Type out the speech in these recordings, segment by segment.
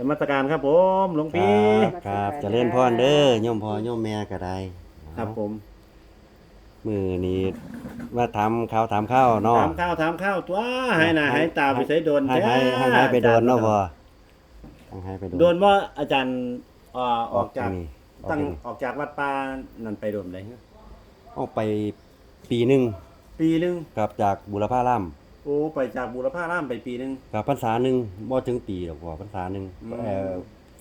นมัสการครับผมหลวงคพี่รับครับเจริญพรเด้อโยมพ่อโยมแม่ก็ได้ครับผมมือนี้ว่าทำข้าวทำข้าวเนาะถามข้าวถามข้าวตัวให้หน้าให้ตาไปใช้โดนให้ให้ให้ให้ไปโดนเนาะพ่อให้ให้ไปโดนโดนว่าอาจารย์เอ่อออกจากนี่ออกตั้งจากนี่ออกจากวัดป่านั่นไปโดนไหนออกไปปีหนึงปีหนึงกลับจากบุรพาราม โอ้ไปจากบุรพารามไปปีหนึง กับพรรษาหนึงบ่ถึงปีหรอกพ่อพรรษาหนึงอืม เอ่อ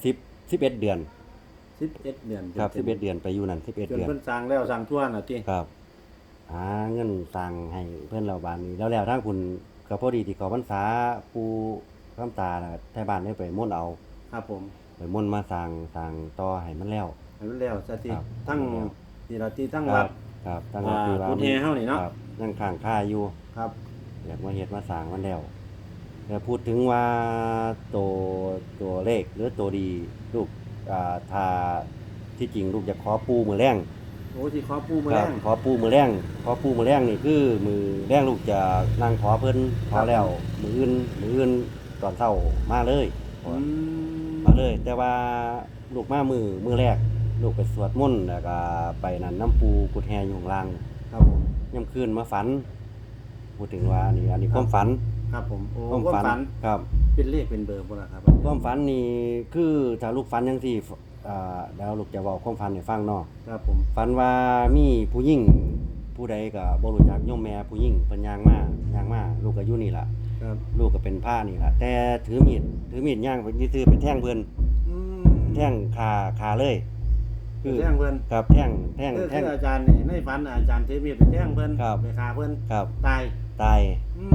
10 11เดือน11เดือนครับ11เดือนไปอยู่นั่น11จนเดือน เพิ่นสร้างแล้วสร้างทั่วน่ะติครับหาเงินสั่งให้เพื่อนเราบานนี้แล้วแล้วทางคุณก็พอดีที่เขาพรรษาปูข้ามตาน่ะไทบ้านได้ไปม่วนเอา ครับผมไปม่วนมาสั่งสั่งต่อให้มันแล้ว ให้มันแล้วซะติครับ ทั้งแล้วนี่ล่ะติทั้งควัรัดบครับตั้งอ่าที่ว่ากุฎแฮเฮานี่เนาะ ครับยังข้างค่าอยู่ครับ อยากมาเฮ็ดมาสั่งมันแล้วแต่พูดถึงว่าตัวตัวเลขหรือตัวดีลูกอ่าถ้าที่จริงลูกจะขอปูมือแรงโอ้สิขอปูมื้อคแรรับงขอปูมือแรงขอปูมือแรงนี่คือมือแรงลูกจะนั่งขอเพิ่นขอแล้วมืออื่นมืออื่นตอนเช้ามาเลยอืมมาเลย แต่ว่าลูกมามือมือแรก ลูกไปสวดมนต์แล้วก็ไปนั่นน้ำปูกุดแฮอยู่ข้างล่าง ครับผมย่ำคืนมาฝัน พูดถึงว่าอันนี้อันนี้ความฝันครับผมโอ้ความความฝันฝันครับเป็นเลขเป็นเบอร์บ่ล่ะครับความฝันนี่คือถ้าลูกฝันจังซี่อ่าแล้วลูกจะเว้าความฝันให้ฟังเนาะครับผมฝันว่ามีผู้หญิงผู้ใดก็บ่รู้จักโยมแม่ผู้หญิงเพิ่นย่างมาย่างมาลูกก็อยู่นี่ล่ะครับลูกก็เป็นผ้านี่ล่ะแต่ถือมีดถือมีดย่างไปซื้อไปแทงเพิ่นอืมแทงคาคาเลยคือแท่งเพิ่นครับแทงแทงคือแทคืงออาจารย์นี่ในฝันน่ะอาจารย์เทมีดไปแท่งเพิ่นครับไปฆ่าเพิ่นครับตาย ตายอื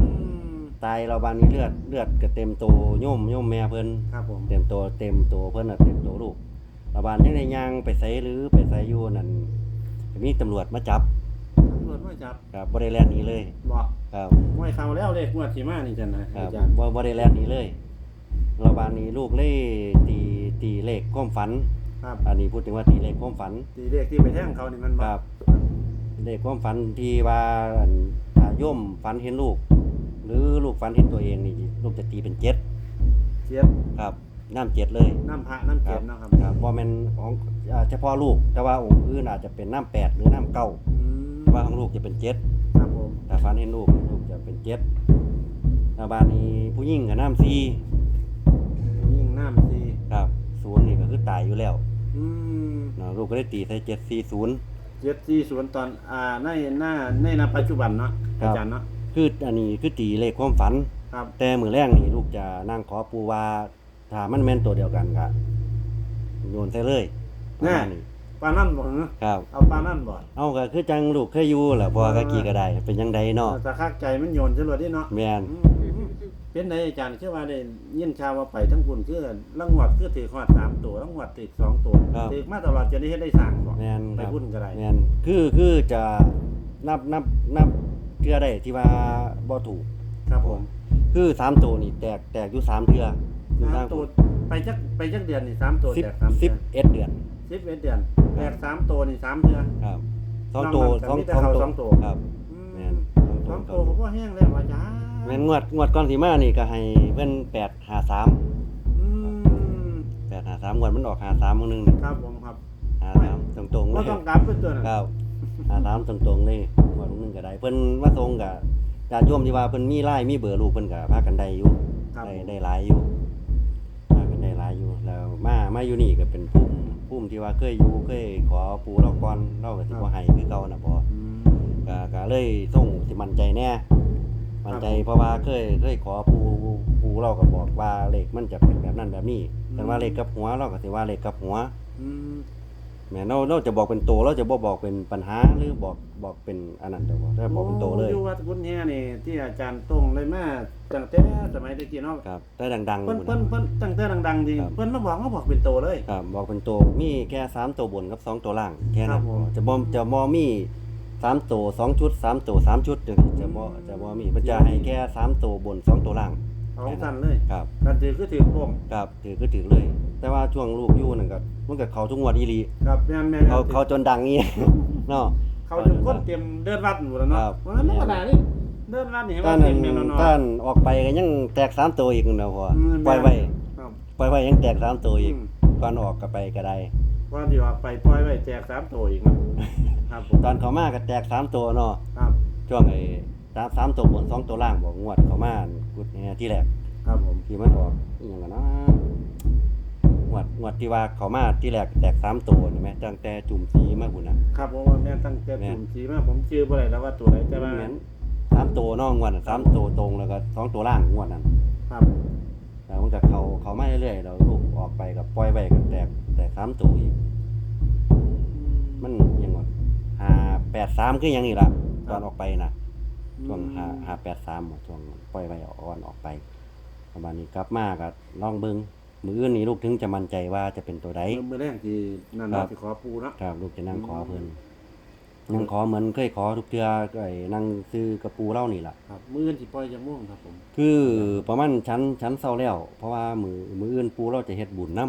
มตายเราบานนี้เลือดเลือดก็เต็มโตวโยมโยมแม่เพิ่นครับผมเต็มตัวเต็มตัวเพิ่นน่ะเต็มตัวลูกเราบานยังได้ย่างไปไสหรือไปไสอยู่นั่นก็มีตำรวจมาจับตำรวจมาจับครับบ่ได้แล่นหนีเลยบอกครับมวยเข้าแล้วเลขงวดที่มานี่จังนะครัอาบจารย์บ่บ่ได้แล่นหนีเลยเราบานนี้ลูกเลยตีตีเลขความฝัน ครับอันนี้พูดถึงว่าตีเลขความฝัน ตีเลขที่ไปแท่งเขานี่มันคบ่รับ เลขความฝันที่ว่าอันถ้าโยมฝันเห็นลูก หรือลูกฝันเห็นตัวเองนี่ลูกจะตีเป็นเจ็ดเจ็บครับน้ำเจ็ดเลยน้ำพระน้ำเจ็บเนาะครับครับบ่แม่นของอ่าเฉพาะลูก แต่ว่าองค์อื่นอาจจะเป็นน้ำแปดหรือน้ำเก้าอืมแต่ว่าของลูกจะเป็นเจ็ดครับผมถ้าฝันเห็นลูกลูกจะเป็นเจ็ดหน้าบ้านนี้ผู้หญิงกับน้ำสี่ยิ่งน้ำสีครับศูนย์นี่ก็คือตายอยู่แล้วอืมเนาะลูกก็ได้ตีใส่เจ็ดสี่ศูนย์ เจ็ดสี่ศูนย์ตอนอ่าในหน้าในณปัจจุบันเนาะครัอาบจารย์เนาะคืออันนี้คือตีเลขความฝัน ครับแต่มือแรกนี่ลูกจะนั่งขอปูว่าถ้ามันแม่นตัวเดียวกันก็โยนใส่เลยประมาณนี้ปลานั่นบ่เหรอครับ เอาปลานั่นบ่เอาก็คือจังลูกเคยอยู่แหละพอกะกี่ก็ได้เป็นยังไดเนาะแต่คักใจมันโยนจรวดนี่เนาะแม่นอืม เป็นไดอาจารย์คือว่าได้ยินข่าวว่าไปทั้งคุณคือลังหวัดคือถือขอดสามตัวลังหวัดถือสองตัวถือมาตลอดจะได้เฮ็ดได้สร้างบ่แม่นไปครับพุ่นก็ได้แม่นคือคือจะนับนับนับเทื่อได้ที่ว่าบ่ถูก ครับผมคือสามตัวนี่แตกแตกอยู่สามเทื่ออยู่สามตัวไปจักไปจักเดือนนี่สามตัวสิบแตกสามสิเดืบอนเอ็ดเดือน สิบเอ็ดเดือนแตกสามตัวนี่สามเดือน ครับสองตัวนอกนั้นสองก็มีแต่สองเขาตัวสองตัวครับ อืมแม่นสองตัวเขาก็แห้งแล้วอาจารย์ แม่นงวดงวดก่อนสิมานี่ก็ให้เพิ่นแปดหาสามอืมแปดหาสามงวดมันออกหาสามมื้อนึงนี่ครับผมครับหาสามตรงๆเลก็ยต้องกลับเป็นตัวนั้นครับหาสามตรงๆเลยงวดนึงก็ได้ เพิ่นมาส่งก็ญาติโยมที่ว่าเพิ่นมีไลน์มีเบอร์ลูกเพิ่นก็พากันได้อยู่ ครับได้ได้หลายอยู่พากันได้หลายอยู่ แล้วมามาอยู่นี่ก็เป็นภูมิภูมิที่ว่าเคยอยู่เคยขอปู่เราก่อนเราก็สิบ่ให้คือเก่าน่ะพออืมก็ก็เลยส่งสิมั่นใจแน่ มั่นใจเพราะว่าเคยเคยขอปู่ปู่เราก็บอกว่าเลขมันจะเป็นแบบนั้นแบบนี้แต่ว่าเลขกับหัวเราก็สิว่าเลขกับหัวอืมแม่เราเราจะบอกเป็นโตเราจะบ่บอกเป็นปัญหาหรือบอกบอกเป็นอันนั้นจะบอกถ้าบอกเป็นโตเลยอยู่วัดกุนแฮนี่ที่อาจารย์ตรงเลยมาตั้งแต่สมัยตะกี้เนาะครับแต่ดังๆเพิ่นหมดเพิ่นนะเพิ่นตั้งแต่ดังๆดีครับเพิ่นมาบอกเขาบอกเป็นโตเลยครับบอกเป็นโตมีแค่สามตัวบนกับสองตัวล่างแค่ครันั้บนผมจะบ่จะบ่มี สามตัวสองชุดสามตัวสามชุดจังซี้จะบ่จะบ่มีมันจะให้แค่สามตัวบนสองตัวล่างเอาสั้นเลยครับกันถือคือถือโป่งครับถือก็ถือเลย แต่ว่าช่วงลูกอยู่นั่นก็มันก็เขาทุกงวดอีหลีครับแม่นแม่นเขาเขาจนดังงี้เนาะเขาจนคนเตรียมเดินวัดอยู่แล้วเนาะครับเพราะฉะนั้นธรรมดานี่เดินวัดนี่ให้ต้าว่านเห็นแม่นอนต้านออกไปก็ยังแตกสามตัวอีกนั่นแหละพออืมปล่อยไว้ครับปล่อยไว้ยังแตกสามตัวอีกอืมก่อนออกก็ไปก็ได้ ว่าที่ว่าไปปล่อยไว้แจกสามตัวอีกนะครับผมตอนเขามาก็แตกสามตัวเนาะครับ ช่วงไอ้สามสามตัวบนสองตัวล่างบอกงวดเขามากุดเนี่ยที่แรกครับผมที่มันออกอหย่างกันนะงวดงวดที่ว่าเขามาที่แรกแตกสามตัวนี่ไหมตั้งแต่จุ่มสีมาบุญนะครับเพราะว่าแม่ตั้งแต่แม่ถุ่มสีมาผมชื่อบ่ได้แล้วว่าตัวไหนแต่ว่าเหมือนสามตัวเนอกงวดน่ะสามตัวตรงแล้วก็สองตัวล่างงวดนั้น ครับแล้ว มันก็เขาเขามาเรื่อยๆเราลูกออกไปกับปล่อยไปกับแตกแตกสามตัวอีก มันยังไงหาแปดสามคือหยังนี่ล่ะตอนออกไปนะช่วงหาหาแปดสามช่วงปล่อยไปอ่อนออกไป ประมาณนี้กลับมาก็ลองเบิ้งมืออื่นนี่ลูกถึงจะมั่นใจว่าจะเป็นตัวใดเมื่อแรกที่นั่นครัเราบสิขอปูเนาะครับ ลูกจะนั่งขอเพิ่น นั่งขอเหมือนเคยขอทุกเทื่อก็ไอ้นั่งซื้อกระปูเล่านี่ล่ะ ครับมื้ออื่นสิปล่อยจังม่วงครับผมคือประมาณชั้นชั้นเศร้าแล้ว เพราะว่ามือมืออื่นปูเราจะเฮ็ดบุญนํ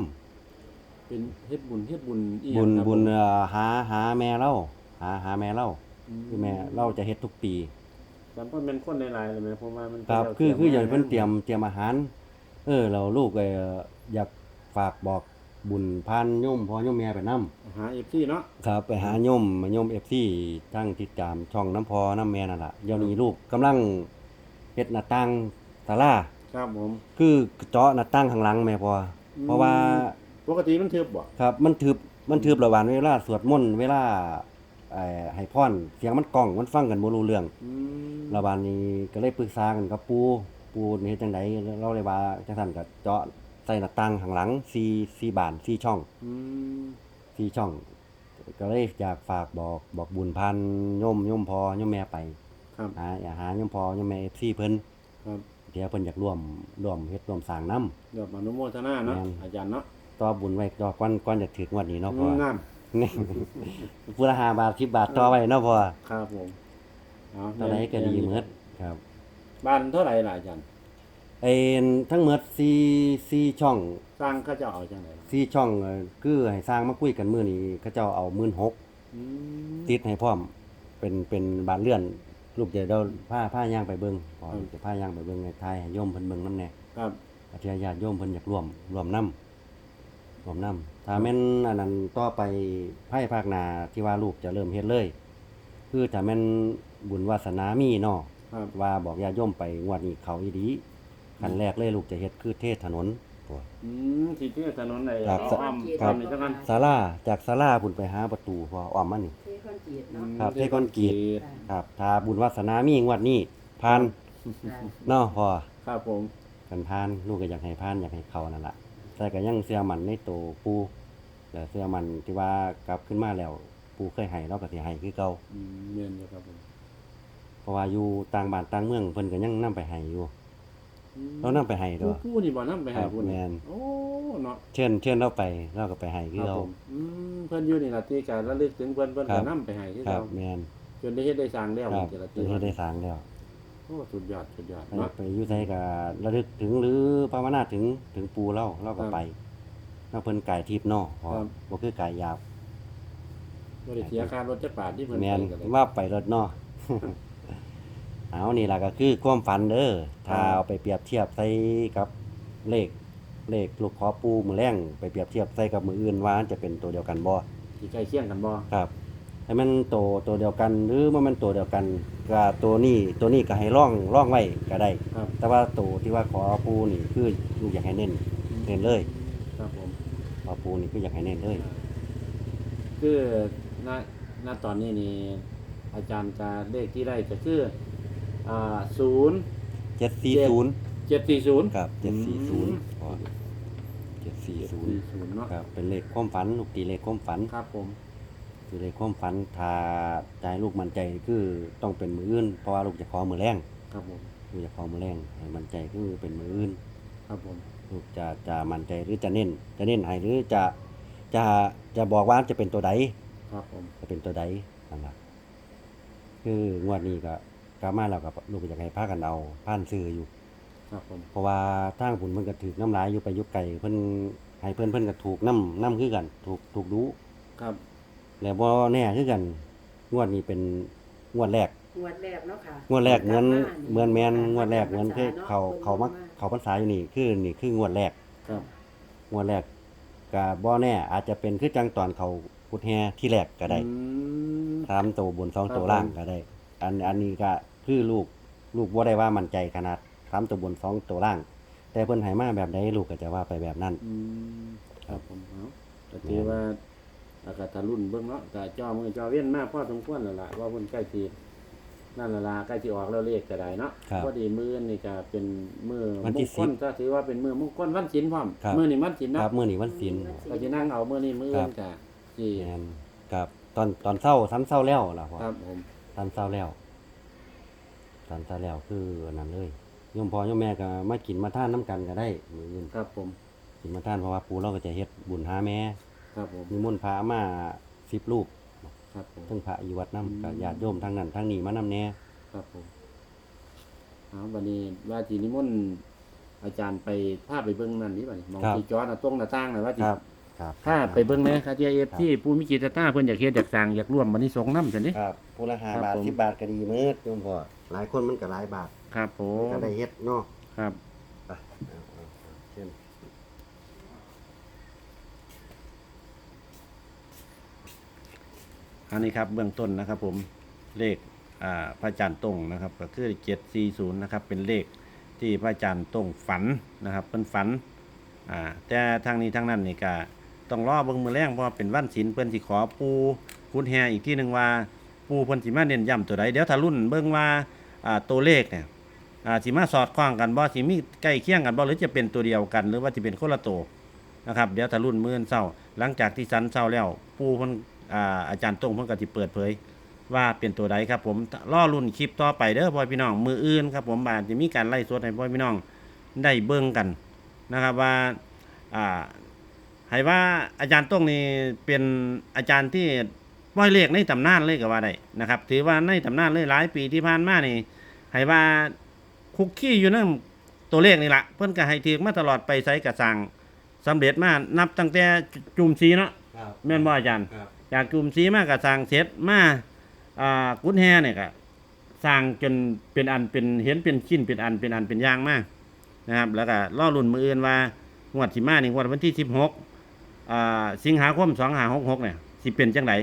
เป็นเฮ็ดบุญเฮ็ดบุญอีหบุยังญครับบุญผมเอ่อหาหาแม่เล่าหาหาแม่เล่ามคือแม่เล่าจะเฮ็ดทุกปีแต่เพิ่นเป็นคนหลายๆเลยแม่ผมว่ามันครับแล้วคือคืออย่างเพิ่นมเตรียมเตรียมอาหาร เออ เราลูกเอ่ออยากฝากบอก บุญพานโยมพ่อโยมแม่ไปนํหา FC เนาะครับ ไปหาโยมมาโยม FC ทั้งติดตามช่องน้ำพอน้ำแม่นั่นล่ะเดี๋ยวนี้ลูกกำลังเฮ็ดหน้าต่างศาลาครับผม คือเจาะหน้าต่างข้างหลังแม่พออม เพราะว่าปกติมันทึบบ่ครับมันทึบมันทึบระหว่างเวลาสวดมนต์เวลาเอ่อให้พรเสียงมันก้องมันฟังกันบ่รู้เรื่อง อืมระบาดนี้ก็เลยปรึกษากันกับปูปูนี่เฮ็ดจังไดเราเลยว่าจังซั่นก็เจาะ ใส่หน้าต่างข้างหลัง4 4บาน4ช่องอืม4ช่อง ก็เลยอยากฝากบอกบอกบุญพันโยมโยมพอโยมแม่ไปครับหาอย่าหาโยมพอโยมแม่ FC เพิ่นครับเดี๋ยวเพิ่นอยากร่วมร่วมเฮ็ดร่วมสร้างนํเดี๋ยวอนุโมทนาเนาะแม่น อาจารย์เนาะต่อบุญไว้ต่อก่อนก่อนจะถึงวันนี้เนาะพองามนี่ผู้ละห้าบาท10บาทต่อไว้เนาะพอครับผมเอาเท่าไหร่ก็ดีหมดครับ บ้านเท่าไหร่ล่ะอาจารย์ ไอ้ทั้งหมด4 4ช่องสร้างเขาเจะเอาจังไดล่ะสี่ช่องเอ่อคือให้สร้างมาคุยกันมื้อนี้เขาเจ้าเอา16,000อืม ติดให้พร้อม เป็นเป็นบานเลื่อน ลูกจะเดาผ้าผ้าย่างไปเบิ่งพอครับ จะผ้าย่างไปเบิ่งให้ทายให้โยมเพิ่นเบิ่งนำแน่ครับอาทิยญาติโยมเพิ่นอยากร่วมร่วมนํร่วมนํถ้าแม่นอันนั้นต่อไปภายภาคหน้าที่ว่าลูกจะเริ่มเฮ็ดเลย คือถ้าแม่นบุญวาสนามีเนาะ ครับว่าบอกญาติโยมไปงวดนี้เขาอีดี ขั้นแรกเลยลูกจะเฮ็ดคือเทศถนนตัว อืมที่ที่ถนนไหนครับอ้อมครัอ้อบมนี่จังกันศาลาจากศาลาบุญไปหาประตูพออ้อมมานี่เทคอนกรีตเนาะครับเทคอนกรีตค่ะครับถ้าบุญวาสนามีงวดนี้พานค่ะเนาะพอครับผมกันพานลูกก็อยากให้พานอยากให้เขานั่นล่ะแต่ก็ยังเชื่อมั่นในตัวปูแต่เชื่อมั่นที่ว่ากลับขึ้นมาแล้วปูเคยให้เราก็สิให้คือเก่า อืมเมียนอยู่ครับผมเพราะว่าอยู่ต่างบ้านต่างเมืองเพิ่นก็ยังนํไปให้อยู่ เรานำไปให้ตัผู้วผู้นี่บ่นำไปให้ครับผู้นี่แม่นโอ้เนาะเชิญเชิญเราไปเราก็ไปให้คือครับเก่าผมอืมเพิ่นอยู่นี่ล่ะที่การระลึกถึงเพิ่นเพิ่นครัก็บนำไปให้คือครัเราบแม่นจนได้เฮ็ดได้สร้างแล้วครับแต่ละเพิ่นเฮ็ดได้สร้างแล้วโอ้สุดยอดสุดยอดไปเนาะ ไปอยู่ไสก็ระลึกถึงหรือภาวนาถึงถึงปูเราเราก็ครับไปเราเพิ่นกายทิพย์เนาะพอครับ บ่คือกายหยาบ บ่ได้เสียค่ารถจักบาทที่เพิ่นแม่นไปกันเลยว่าไปรถเนาะ เอานี่ล่ะก็คือความฝันเด้อถ้าครับเอาไปเปรียบเทียบใส่กับเลขเลขลูกขอปูมือแรงไปเปรียบเทียบใส่กับมืออื่นว่าจะเป็นตัวเดียวกันบ่สิใกล้เคียงกันบ่ครับให้มันโตตัวเดียวกันหรือว่ามันตัวเดียวกันก็ตัวนี้ตัวนี้ก็ให้ร่องร่องไว้ก็ได้ ครับแต่ว่าตัวที่ว่าขอปูนี่คือลูกอยากให้เน้นเน้นเลยครับผมขอปูนี่คืออยากให้เน้นเลย คือณณตอนนี้นี่อาจารย์จะเลขที่ได้ก็คือ อ่า0เจ็ดสี่ศูนย์740ครับเจ็ดสี่ศูนย์อืมพอเจ็ดสี่ศูนย์740เนาะครับเป็นเลขความฝันลูกตีเลขความฝันครับผมคือเลขความฝันถ้าใจลูกมั่นใจคือต้องเป็นมืออื่นเพราะว่าลูกจะขอมือแรงครับผมลูกจะขอมือแรงให้มั่นใจคือเป็นมืออื่นครับผมลูกจะจะมั่นใจหรือจะเน้น จะเน้นให้หรือจะจะจะบอกว่าจะเป็นตัวใดครับผมจะเป็นตัวใดนั่นล่ะคืองวดนี้ก็ก ลับมาแล้วกับลูกก็อยากให้พากันเอาผ่านซื้ออยู่ ครับผมเพราะว่าทางผุนเพิ่นก็ถูกน้ำลายอยู่ไปอยุกไก่เพิ่นให้เพิ่นเพิ่นก็ถูกน้ำน้ำคือกันถูกถูกดูครับแล้วบ่แน่คือกันงวดนี้เป็นงวดแรก งวดแรกเนาะค่ะงวดแรกเหมือนกลับาเหมือนแมนค่ะงวดแรกเหมือนคือเขาเขามาพิ่นเขาพรรษาอยู่นี่คือนี่คืองวดแรกครับงงวดแรกก็บ่แน่อาจจะเป็นคือจังตอนเขาพุดแฮที่แรกก็ได้อืม สามตัวบนสองครับตัวล่างผมก็ได้ อันอันนี้ก็ คือลูกลูกบ่ได้ว่ามั่นใจขนาดสามตัวบนสองตัวล่าง แต่เพิ่นให้มาแบบใดลูกก็จะว่าไปแบบนั้น อืมครับผมเอาก็ถือว่าอากาศทะรุ่นเบิ่งเนาะก็จอมือจอเว้นมากพอสมควรแล้วล่ะว่าเพิ่นใกล้สินั่นล่ะล่ะใกล้สิออกแล้วเลขก็ได้เนาะครับพอดีมื้อนี่ก็เป็นมื้อวันมที่งคลก็ถือว่าเป็นมื้อมงคลวันศีลพร้อมครับ มื้อนี้วันศีลคเนาะรับมื้อนี้วันศีลก็สินั่งเอามื้อนี้มื้อครัอื่บ นก็สิแม่นครับ ตอนตอนเช้าสันเช้าแล้วล่ะพ่อครับผมสันเช้าแล้ว สันเช้าแล้วคืออันนั้นเลยโยมพ่อโยมแม่ก็มากินมาทานน้ำกันก็ได้มื้ออื่นครับผมกินมาทานเพราะว่าปู่เราก็จะเฮ็ดบุญหาแม่ครับผมมีมนต์พระมา10รูปครับผมทั้งพระอยู่วัดนํอืมก็ญาติโยมทั้งนั้นทั้งนี้มานํแน่ครับผมเอาบัดนี้ว่าสินิมนต์อาจารย์ไปพาไปเบิ่งนั่นนี่บัดนี้มองที่จอน่ะตรงหน้าต่างน่ะว่าสิครับครับถ้าไปเบิ่งแหนะครับที่เอฟที่ผู้มีจิตศรัทธาเพิ่นอยากเฮ็ดอยากสร้างอยากร่วมบัดนี้สงฆ์นำซั่นนี่ครับผู้ละห้าครับบาทผมสิบบาทก็ดีมืดโยมพ่อ หลายคนมันก็หลายบาทครับผมก็ได้เฮ็ดเนาะครับไปเอาเอาเอาเช่นอันนี้ครับเบื้องต้นนะครับผมเลขอ่าพระอาจารย์ตรงนะครับก็คือ740นะครับเป็นเลขที่พระอาจารย์ตรงฝันนะครับเพิ่นฝันอ่าแต่ทางนี้ทางนั้นนี่ก็ต้องรอเบิ่งมือแรงเพราะว่าเป็นวันศีลเพิ่นสิขอปูกุดแฮอีกที่หนึงว่าปูเพิ่นสิมาเน้นย้ำตัวใดเดี๋ยวถ้ารุ่นเบิ่งว่าอ่า ตัวเลขเนี่ยสิมาสอดคล้องกันบ่สิมีใกล้เคียงกันบ่หรือจะเป็นตัวเดียวกัน หรือว่าสิเป็นคนละตัวนะครับ เดี๋ยวถ้ารุ่นมื้อนเช้า หลังจากที่สันเช้าแล้วปูพิ่นอาอาจารย์ตรงเพิ่นก็สิเปิดเผย ว่าเป็นตัวใดครับ ผมล่อรุ่นคลิปต่อไปเด้อพ่อพี่น้องมืออื่นครับ ผมบาจะมีการไล่สดให้พ่อพี่น้องได้เบิ่งกันนะครับว่าให้ว่าอาจารย์ต้งนี่เป็นอาจารย์ที่ว่อยเลขในตำนานเลยก็ว่าได้นะครับ ถือว่าในตำนานเลยหลายปีที่ผ่านมานี่ ให้ว่าคุกคีอยู่นั่นตัวเลขนี่ละเพิ่นก็ให้ถือมาตลอดไปใช้กระสังสำเร็จมานับตั้งแต่จุ่มซีเนาะครับแม่นบ่อาจารย์ครับจากกลุ่มสีมากกับสร้างเสร็จมาอ่ากุนแฮเนี่ยก็สร้างจนเป็นอันเป็นเห็นเป็นชิ้นเป็นอันเป็นอันเป็นอย่างมากนะครับ แล้วก็ล่อรุ่นมืออื่นว่างวดที่มานี่งวดวันที่สิบหกอ่าสิงหาคมสองหาหกหกเนี่ยสิเป็นจังได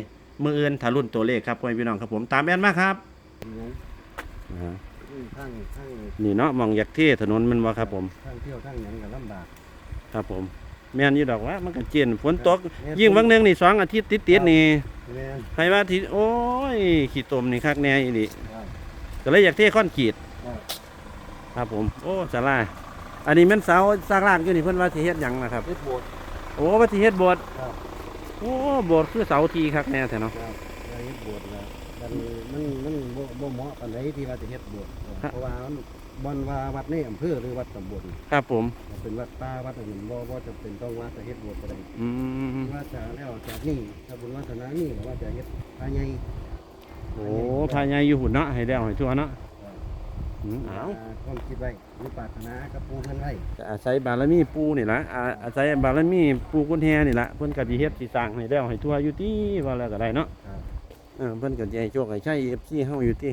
มืออื่นถ้ารุ่นตัวเลขครับพ่อแม่พี่น้องครับผมตามแอนมาครับอ่า ทั้งทั้งนี่เนาะมองอยากเที่ถนนมันว่าครับ ผม ทั้งเที่ยวทั้งหยังก็ลำบากครับผม แม่นอยู่ดอกว่ามันก็เจียนฝนตกครับยิ่งวันหนึงนี่สองอาทิตย์ติดๆนี่แม่นใครว่าที่โอ้ยขี้ตมนี่คักแน่อีนี่ครับก็เลยอยากเทค้อนขีด ครับครับผม โอ้สาราอันนี้แมันเสาสร้างร่างอยู่นี่เพิ่นว่าสิเฮ็ดหยังนะครับ เฮ็ดโบสถ์ โอ้ว่าสิเฮ็ดโบสถ์ครับ โอ้โบสถ์คือเสาทีคักแน่แท้เนาะ ครับได้เฮ็ดโบสถ์แล้วมันมันมันบ่ บ่เหมาะปานใดที่ว่าจะเฮ็ดโบสถ์เพราะว่ามันบ่อนว่าวัดในอำเภอหรือวัดตำบลครับผม เป็นวัดป่าวัดอื่นบ่บ่จำเป็นต้องว่าจะเฮ็ดโบสถ์ก็ได้อืม ว่าจะแล้วจากนี่ถ้าบุญวาสนานี่ก็ว่าจะเฮ็ดพระใหญ่โอ้พายายอยู่หุ่นเนาะให้แล้วให้ทั่วเนาะอืมเอาความคิดไว้มีปรารถนากับปู่เพิ่นไว้ ก็อาศัยบารมีปู่นี่ล่ะอาอาศัยบารมีปู่กุนแฮนี่ล่ะเพิ่นก็สิเฮ็ดสิสร้างให้แล้วให้ทั่วอยู่ติว่าแล้วก็ได้เนาะ ครับ เออเพิ่นก็สิให้โชคให้ชัย FC เฮาอยู่ติ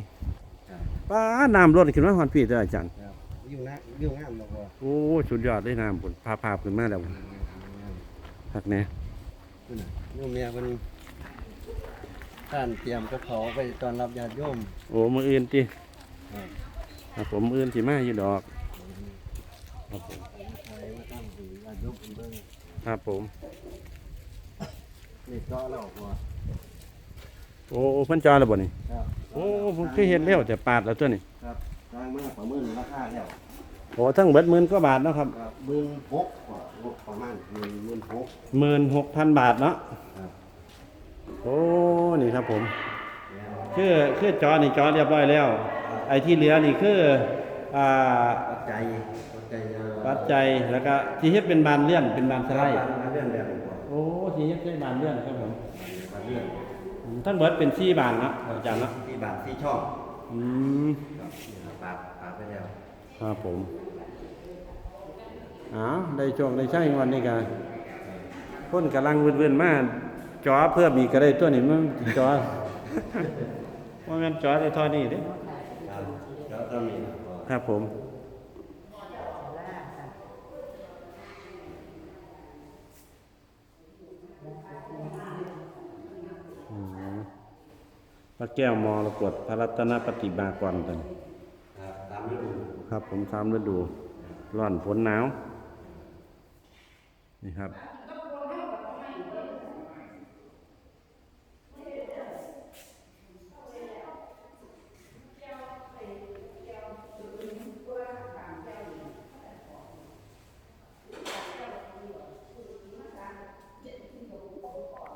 ครับ ป้าน้ำล้นขึ้นมาฮอดพี่เด้ออาจารย์ครับอยู่นะอยู่งามบ่พอโอ้สุดยอดเลยน้ำพุ่นพาพาขึ้นมาแล้วคักแน่ขึ้นน่ะโยมเมียเพิ่นท่านเตรียมกับเขาวไปต้อนรับญาติโยมโอ้มืออื่นติครับครับผมมืออื่นสิมาอยู่ดอกครับผมใครมาตั้งสิญาติโยมเพิ่นเบิ่งครับผมนี่ก็แล้วพอ โอ้เพิ่นจอแล้วบ่นี่ครับโอ้ผมเคยเห็นแล้วแต่ปาดแล้วตัวนี้ครับทางมาประเมินราคาแล้วโอ้ทั้งเบิดหมื่นกว่าบาทเนาะครับครับหมื่นหกกว่างบประมาณหมื่นหมื่นหก หมื่นหกพันบาทเนาะครับ โอ้นี่ครับผมคือคือจอนี่จอเรียบร้อยแล้ว ไอ้ที่เหลือนี่คืออ่าปัจจัยปัจจัยเอ่อปัจจัยแล้วก็ที่เฮ็ดเป็นบานเลื่อนเป็นบานสไลด์เรื่องแบบนี้ก่อนโอ้ที่เฮ็ดเป็นบานเลื่อนครับผมมาเรื่อง อืมทั้งเบิดเป็น4บานเนาะอาจารย์เนาะที่บาทที่ช่องอืมครับนี่ครับปาดปาดไปแล้วครับผมอ้าวได้โชคได้ใช้งวันนี้กันคนกำลังเวุ่นๆมาจอเพิ่มอีกก็ได้ตัวนี้มันจอ ว่าแมันจอได้เท่อนี้เด้ครับแล้วก็มีนะพอครับผม พระแก้วมรกตพระรัตนปฏิมากรตันตามฤดูครับผมตามฤดู ร้อนฝนหนาว นี่ครับ